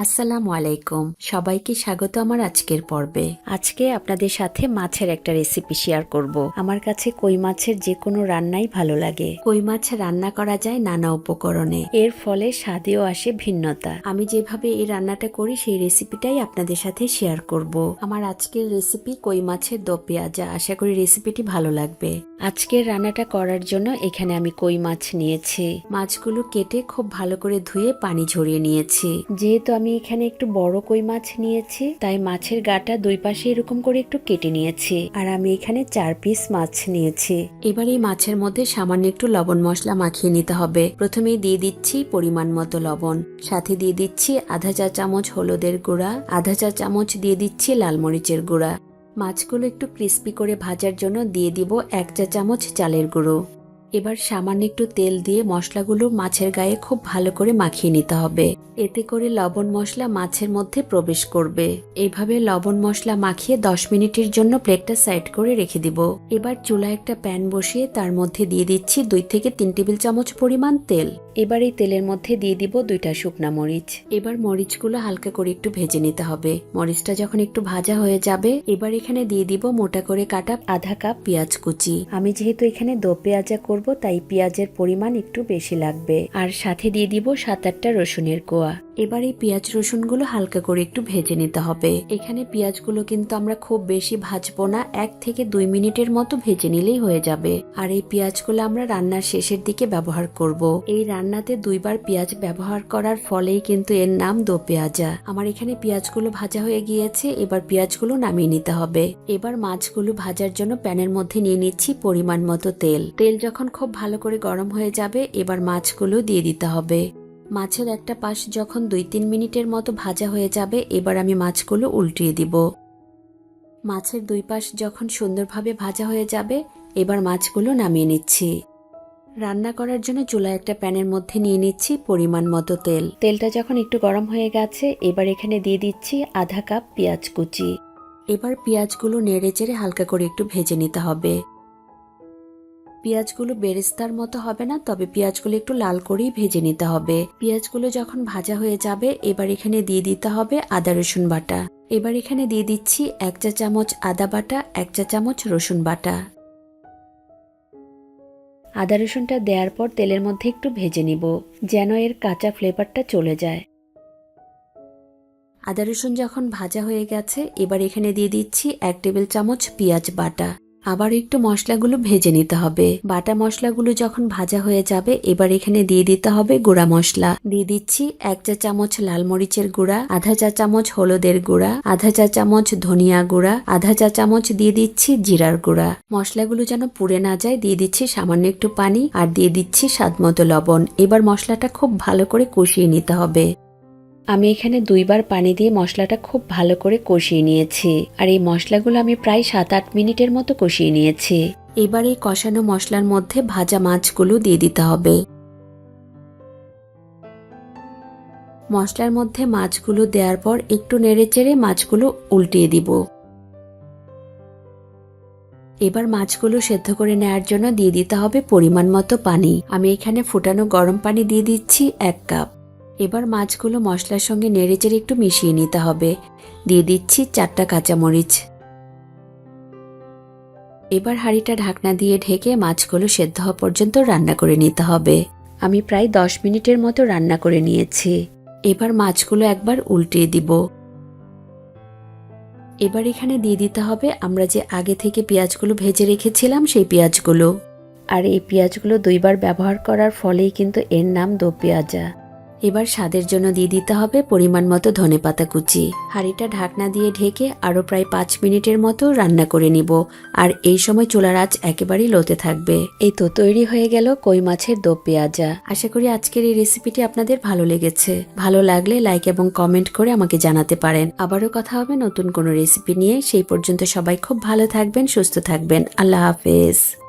আসসালামু আলাইকুম। সবাইকে স্বাগত আমার আজকের পর্বে। আজকে আপনাদের সাথে মাছের একটা রেসিপি শেয়ার করব। আমার কাছে কই মাছের যে কোনো রান্নাই ভালো লাগে। কই মাছ রান্না করা যায় নানা উপকরণে। এর ফলে স্বাদেও আসে ভিন্নতা। আমি যেভাবে এই রান্নাটা করি, সেই রেসিপিটাই আপনাদের সাথে শেয়ার করব। আমার আজকের রেসিপি কই মাছের দো পেঁয়াজা। আশা করি রেসিপিটি ভালো লাগবে। আজকের রান্নাটা করার জন্য এখানে আমি কই মাছ নিয়েছি। মাছগুলো কেটে খুব ভালো করে ধুয়ে পানি ঝরিয়ে নিয়েছি। যেহেতু আমি এখানে একটু বড় কই মাছ নিয়েছি, তাই মাছের গাটা দুই পাশে এরকম করে একটু কেটে নিয়েছি, আর আমি এখানে চার পিস মাছ নিয়েছি। এবার এই মাছের মধ্যে সামান্য একটু লবণ মশলা মাখিয়ে নিতে হবে। প্রথমেই দিয়ে দিচ্ছি পরিমাণ মতো লবণ, সাথে দিয়ে দিচ্ছি আধা চা চামচ হলুদের গুঁড়া, আধা চা চামচ দিয়ে দিচ্ছি লাল মরিচের গুঁড়া। মাছগুলো একটু ক্রিস্পি করে ভাজার জন্য দিয়ে দিব এক চা চামচ চালের গুঁড়ো। এবার সামান্য একটু তেল দিয়ে মশলাগুলো মাছের গায়ে খুব ভালো করে মাখিয়ে নিতে হবে। এতে করে লবণ মশলা মাছের মধ্যে প্রবেশ করবে। এইভাবে লবণ মশলা মাখিয়ে দশ মিনিটের জন্য প্লেটটা সাইড করে রেখে দিব। এবার চুলা একটা প্যান বসিয়ে তার মধ্যে দিয়ে দিচ্ছি দুই থেকে তিন টেবিল চামচ পরিমাণ তেল। এবার এই তেলের মধ্যে দিয়ে দিব দুইটা শুকনা মরিচ। এবার মরিচগুলো হালকা করে একটু ভেজে নিতে হবে। মরিচটা যখন একটু ভাজা হয়ে যাবে, এবার এখানে দিয়ে দিব মোটা করে কাটা আধা কাপ পেঁয়াজ কুচি। আমি যেহেতু এখানে দো পেঁয়াজা করব, তাই পেঁয়াজের পরিমাণ একটু বেশি লাগবে। আর সাথে দিয়ে দিব সাত আটটা রসুনের কোয়া। এবার এই পেঁয়াজ রসুনগুলো হালকা করে একটু ভেজে নিতে হবে। এখানে পেঁয়াজগুলো কিন্তু আমরা খুব বেশি ভাজবো না, এক থেকে দুই মিনিটের মতো ভেজে নিলেই হয়ে যাবে। আর এই পেঁয়াজগুলো আমরা রান্নার শেষের দিকে ব্যবহার করব। এই রান্নাতে দুইবার পেঁয়াজ ব্যবহার করার ফলেই কিন্তু এর নাম দো পেঁয়াজা আমার এখানে পেঁয়াজগুলো ভাজা হয়ে গিয়েছে, এবার পেঁয়াজগুলো নামিয়ে নিতে হবে। এবার মাছগুলো ভাজার জন্য প্যানের মধ্যে নিয়ে নিচ্ছি পরিমাণ মতো তেল। তেল যখন খুব ভালো করে গরম হয়ে যাবে, এবার মাছগুলো দিয়ে দিতে হবে। মাছের একটা পাশ যখন দুই তিন মিনিটের মতো ভাজা হয়ে যাবে, এবার আমি মাছগুলো উল্টিয়ে দিব। মাছের দুই পাশ যখন সুন্দরভাবে ভাজা হয়ে যাবে, এবার মাছগুলো নামিয়ে নিচ্ছি। রান্না করার জন্য চুলা একটা প্যানের মধ্যে নিয়ে নিচ্ছি পরিমাণ মতো তেল। তেলটা যখন একটু গরম হয়ে গেছে, এবার এখানে দিয়ে দিচ্ছি আধা কাপ পেঁয়াজ কুচি। এবার পেঁয়াজগুলো নেড়ে চেড়ে হালকা করে একটু ভেজে নিতে হবে। পেঁয়াজগুলো বেরেস্তার মতো হবে না, তবে পেঁয়াজগুলো একটু লাল করেই ভেজে নিতে হবে। পেঁয়াজগুলো যখন ভাজা হয়ে যাবে, এবার এখানে দিয়ে দিতে হবে আদা, রসুন বাটা। এবার এখানে দিয়ে দিচ্ছি এক চা চামচ আদা বাটা, এক চা চামচ রসুন বাটা। আদা, রসুনটা দেওয়ার পর তেলের মধ্যে একটু ভেজে নিব, যেন এর কাঁচা ফ্লেভারটা চলে যায়। আদা, রসুন যখন ভাজা হয়ে গেছে, এবার এখানে দিয়ে দিচ্ছি এক টেবিল চামচ পেঁয়াজ বাটা। আবার একটু মশলাগুলো ভেজে নিতে হবে। বাটা মশলাগুলো যখন ভাজা হয়ে যাবে, এবার এখানে দিয়ে দিতে হবে গুঁড়া মশলা। দিয়ে দিচ্ছি এক চা চামচ লাল মরিচের গুঁড়া, আধা চা চামচ হলুদের গুঁড়া, আধা চা চামচ ধনিয়া গুঁড়া, আধা চা চামচ দিয়ে দিচ্ছি জিরার গুঁড়া। মশলাগুলো যেন পুড়ে না যায়, দিয়ে দিচ্ছি সামান্য একটু পানি আর দিয়ে দিচ্ছি স্বাদ মতো লবণ। এবার মশলাটা খুব ভালো করে কষিয়ে নিতে হবে। আমি এখানে দুইবার পানি দিয়ে মশলাটা খুব ভালো করে কষিয়ে নিয়েছি, আর এই মশলাগুলো আমি প্রায় সাত আট মিনিটের মতো কষিয়ে নিয়েছি। এবার এই কষানো মশলার মধ্যে ভাজা মাছগুলো দিয়ে দিতে হবে। মশলার মধ্যে মাছগুলো দেওয়ার পর একটু নেড়েচেড়ে মাছগুলো উল্টিয়ে দিব। এবার মাছগুলো সেদ্ধ করে নেওয়ার জন্য দিয়ে দিতে হবে পরিমাণ মতো পানি। আমি এখানে ফুটানো গরম পানি দিয়ে দিচ্ছি এক কাপ। এবার মাছগুলো মশলার সঙ্গে নেড়েচেড়ে একটু মিশিয়ে নিতে হবে। দিয়ে দিচ্ছি চারটা কাঁচামরিচ। এবার হাঁড়িটা ঢাকনা দিয়ে ঢেকে মাছগুলো সেদ্ধ হওয়া পর্যন্ত রান্না করে নিতে হবে। আমি প্রায় দশ মিনিটের মতো রান্না করে নিয়েছি। এবার মাছগুলো একবার উল্টিয়ে দিব। এবার এখানে দিয়ে দিতে হবে আমরা যে আগে থেকে পেঁয়াজগুলো ভেজে রেখেছিলাম সেই পেঁয়াজগুলো। আর এই পেঁয়াজগুলো দুইবার ব্যবহার করার ফলেই কিন্তু এর নাম দো পেঁয়াজা। এবার স্বাদের জন্য দিয়ে দিতে হবে পরিমাণ মতো ধনে পাতা কুচি। হাঁড়িটা ঢাকনা দিয়ে ঢেকে আরও প্রায় পাঁচ মিনিটের মতো রান্না করে নিব। আর এই সময় চুলার আঁচ একেবারেই লোতে থাকবে। এই তো তৈরি হয়ে গেল কই মাছের দো পেঁয়াজা। আশা করি আজকের এই রেসিপিটি আপনাদের ভালো লেগেছে। ভালো লাগলে লাইক এবং কমেন্ট করে আমাকে জানাতে পারেন। আবারও কথা হবে নতুন কোনো রেসিপি নিয়ে। সেই পর্যন্ত সবাই খুব ভালো থাকবেন, সুস্থ থাকবেন। আল্লাহ হাফেজ।